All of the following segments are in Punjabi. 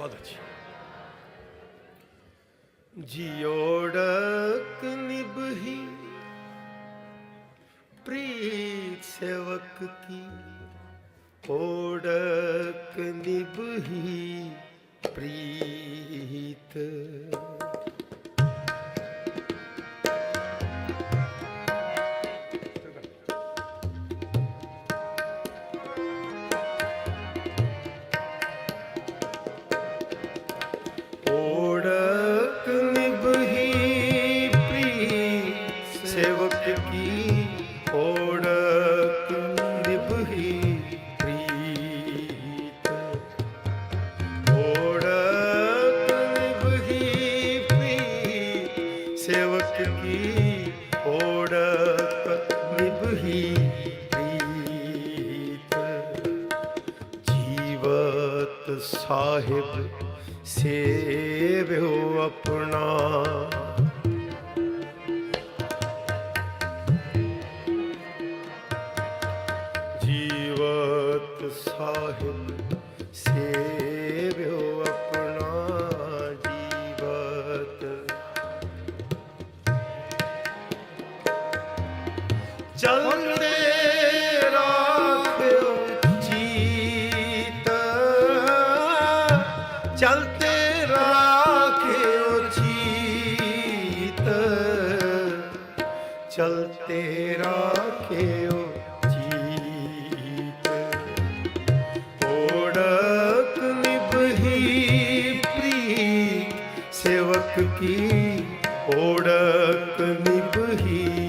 ਬਹੁਤ ਅੱਛੀ। ਜਿਉੜਕ ਨਿਭਹੀ ਪ੍ਰੀਤ ਸੇਵਕ ਕੀ। ਓੜਕ ਨਿਭਹੀ ਪ੍ਰੀਤ ਸਾਹਿਬ ਸੇਵਿਓ ਆਪਣਾ ਚਲਤੇ ਰਾਖਿਓ ਜੀਤ ਚਲਤੇ ਰਾਖਿਓ ਕੀ ਓੜਕ ਨਿਭਹੀ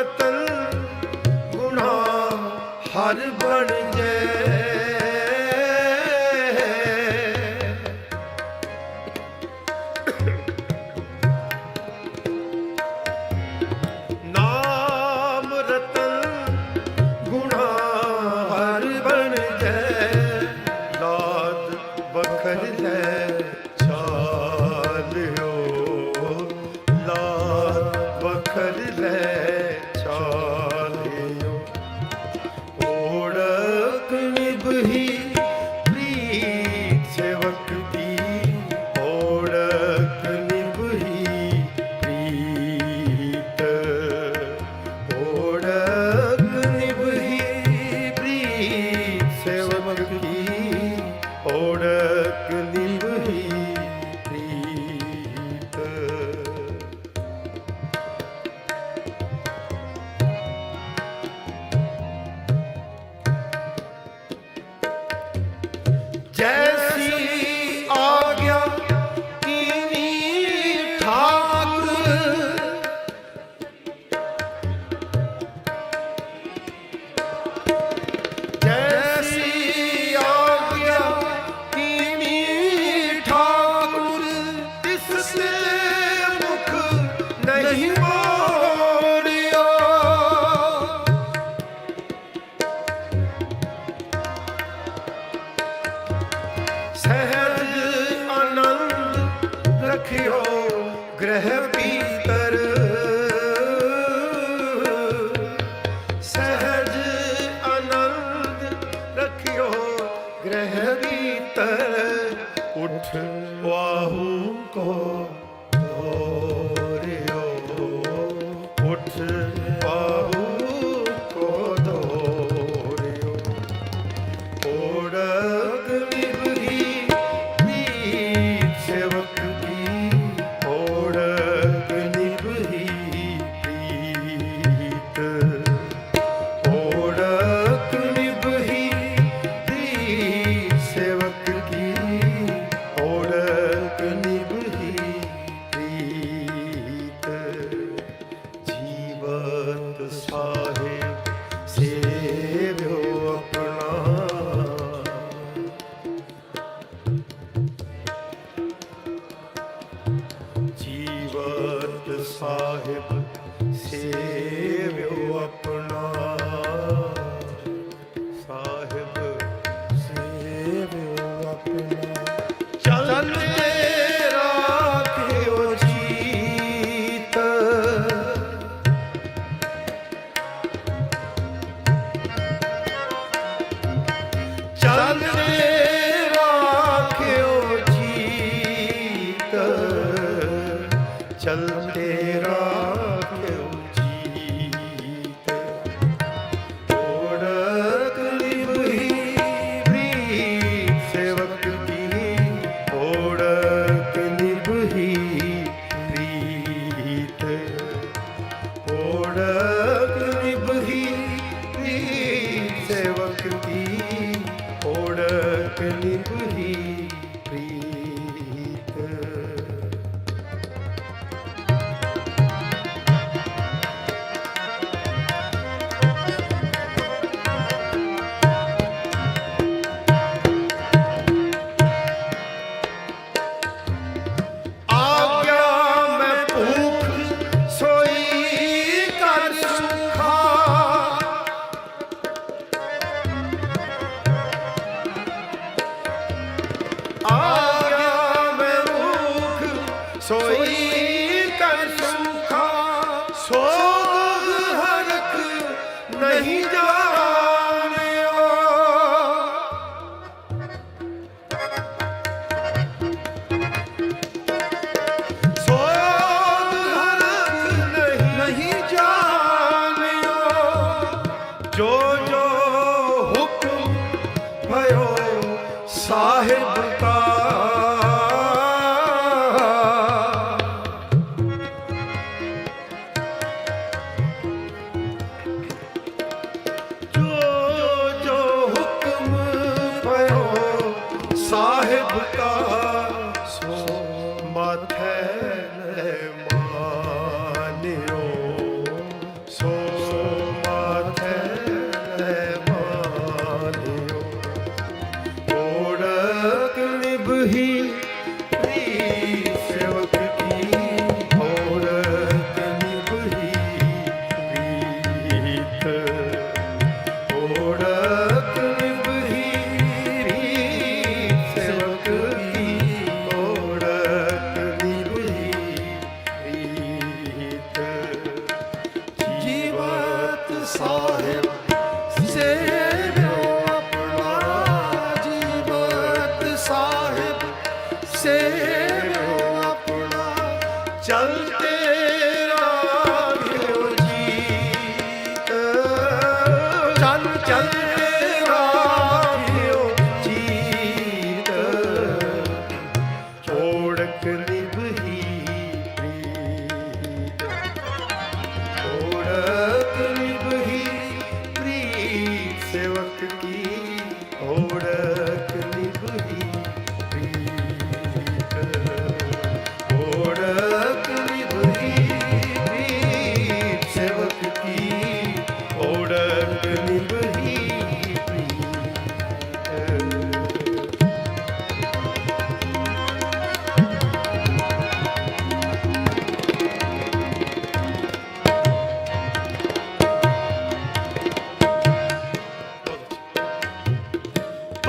ਕਤਲ ਗੁਨਾਹ ਹਰ ਬਣ ਜੈ। ਨਾਮ ਰਤਨ ਗੁਨਾਹ ਹਰ ਬਣ ਜੈ। ਲਾਤ ਬਖਰ ਲੈ। को ਸਾਹਿਬ ਸੇਵਿਓ ਆਪਣਾ। ਸਾਹਿਬ ਸੇਵਿਓ ਆਪਣਾ। ਚਲ ਰਾਖਿਓ ਜੀਤ? ਚਲ ਨਹੀਂ ਜਾਣਿਆ ਜੋ ਹੁਕਮ ਸਾਹਿਬ ਕਾ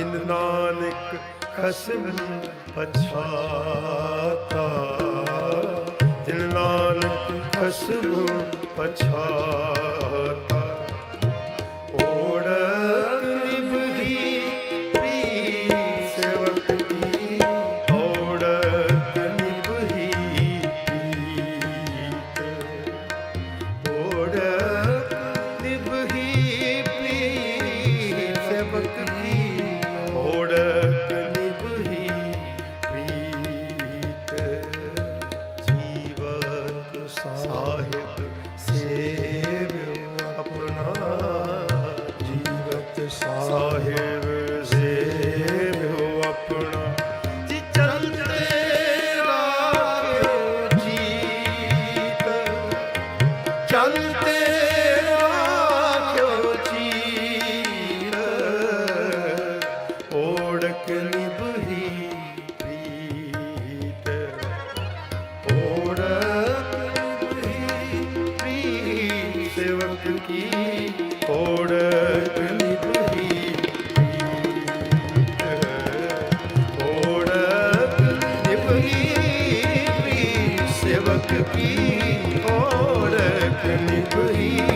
ਜਿਨ ਨਾਨਕ ਖਸਮ ਪਛਾਤਾ। ਜਿਨ ਨਾਨਕ ਖਸਮ ਪਛਾਤਾ। ਪ੍ਰੀਤ